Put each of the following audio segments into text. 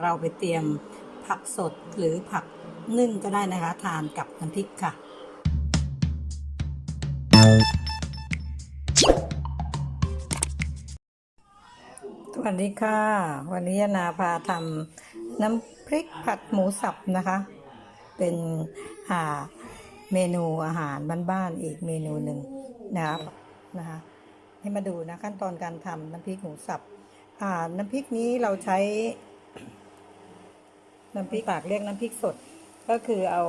เราไปเตรียมผักสดหรือผักนึ่งก็ได้นะคะ ทานกับน้ำพริกค่ะ สวัสดีค่ะ วันนี้นาพาทำน้ำพริกผัดหมูสับนะคะ เป็นอ่าเมนูอาหารบ้านๆอีกเมนูหนึ่งนะครับนะคะให้มาดูนะขั้นตอนการทำน้ำพริกหมูสับน้ำพริกนี้เราใช้ น้ำพริกปากเรียกน้ำพริกสด ก็คือเอา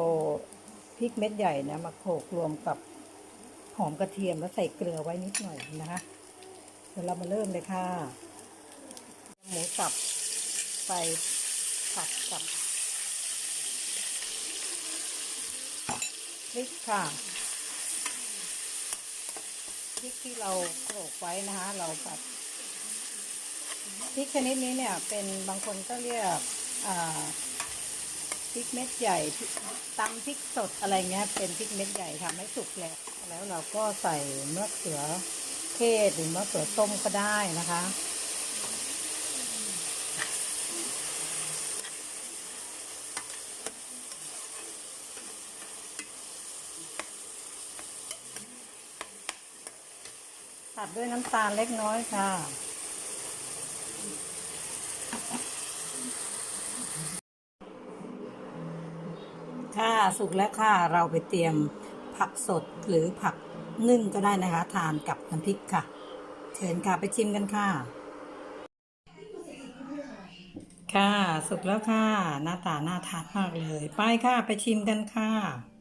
พริกเม็ดใหญ่นะมาโขลกรวมกับหอมกระเทียมแล้วใส่เกลือไว้นิดหน่อยนะคะเดี๋ยวเรามาเริ่มเลยค่ะหมูสับไปผัดกับพริกค่ะพริกที่เราโขลกไว้นะคะ เราผัดพริกชนิดนี้เนี่ยเป็นบางคนก็เรียกอ่า พริกเม็ดใหญ่ตำพริกสดอะไรเงี้ย เป็นพริกเม็ดใหญ่ทำให้สุกแล้วแล้วเราก็ใส่มะเขือเทศหรือมะเขือส้มก็ได้นะคะ ตัดด้วยน้ำตาลเล็กน้อยค่ะ ค่ะ สุกแล้วค่ะ เราไปเตรียมผักสดหรือผักนึ่งก็ได้นะคะ ทานกับน้ำพริกค่ะ เชิญค่ะไปชิมกันค่ะ ค่ะ สุกแล้วค่ะ หน้าตาน่าทานมากเลย ไปค่ะ ไปชิมกันค่ะ